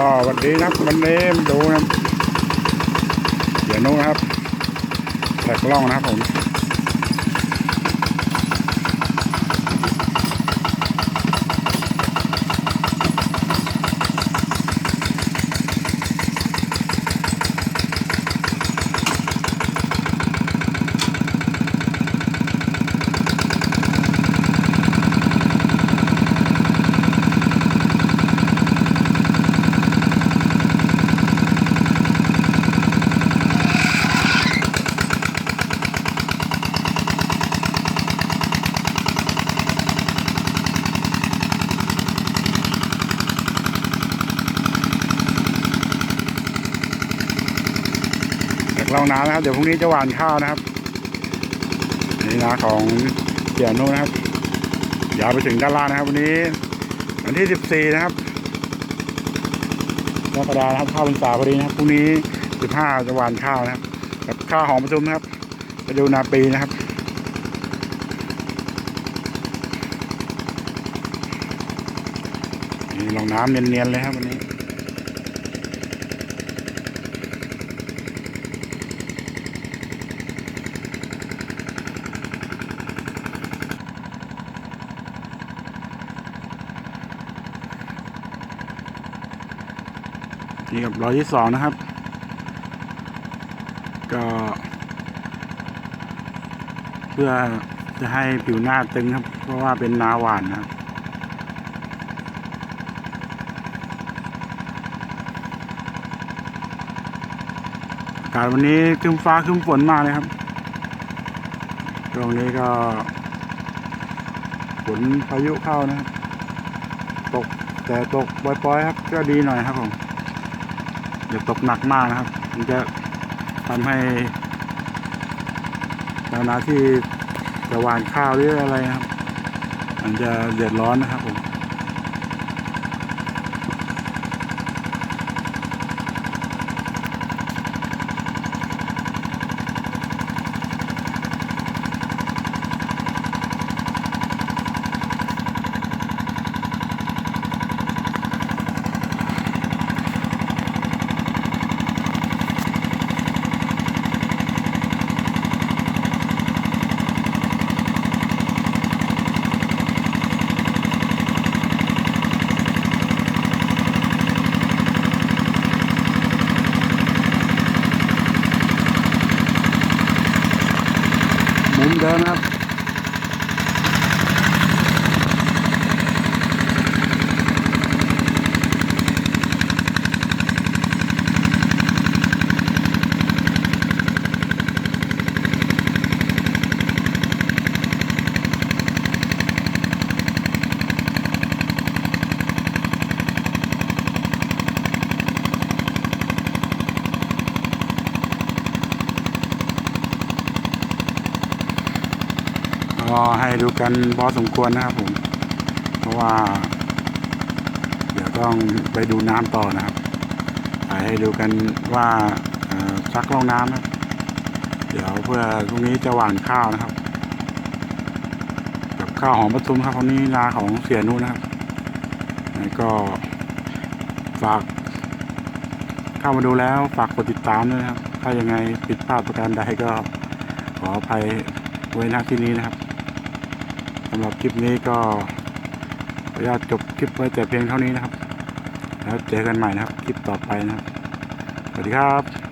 ก็วันนี้นะครับวันนี้มดูนะเดี๋ยวนู้นครับแตกล่องนะครับผม องน้ำนะครับ เดี๋ยวพรุ่งนี้จะหว่านข้าวนะครับ นี่นาของเสียนู้นนะครับยาวไปถึงด้านล่างนะครับ วันนี้ วันที่ 14 นะครับกรกฎานะครับข้าวพรรษาพอดีนะครับพรุ่งนี้ 15 จะหว่านข้าวนะครับกับข้าวหอมประชุมนะครับไปดูนาปีนะครับนี่ลองน้ำเนียนๆเลยครับวันนี้ นี่กับร้อยที่สองนะครับ ก็เพื่อจะให้ผิวหน้าตึงครับ เพราะว่าเป็นนาหวานนะครับอากาศวันนี้คึ้มฟ้าคึ้มฝนมากเลยครับ ตรงนี้ก็ฝนพายุเข้านะครับ ตกแต่ตกปล่อยๆครับ ก็ดีหน่อยครับผม อย่าตกหนักมากนะครับ มันจะทำให้ชาวนาที่จะหว่านข้าวหรืออะไรครับ มันจะเดือดร้อนนะครับผม นะครับ ก็ให้ดูกันพอสมควรนะครับผม เพราะว่า เดี๋ยวต้องไปดูน้ำต่อนะครับถ่ายให้ดูกันว่าซักล่องน้ำนะเดี๋ยวเพื่อพรุ่งนี้จะหว่านข้าวนะครับกับข้าวหอมปทุมครับคนนี้นาของเสียนุนะครับแล้วก็ฝากเข้ามาดูแล้วฝากกดติดตามด้วยนะครับ ถ้ายังไงผิดพลาดประการใดก็ขออภัยไว้ณที่นี้นะครับ สำหรับคลิปนี้ก็ขออนุญาตจบคลิปไว้แต่เพียงเท่านี้นะครับ แล้วเจอกันใหม่นะครับ คลิปต่อไปนะครับ สวัสดีครับ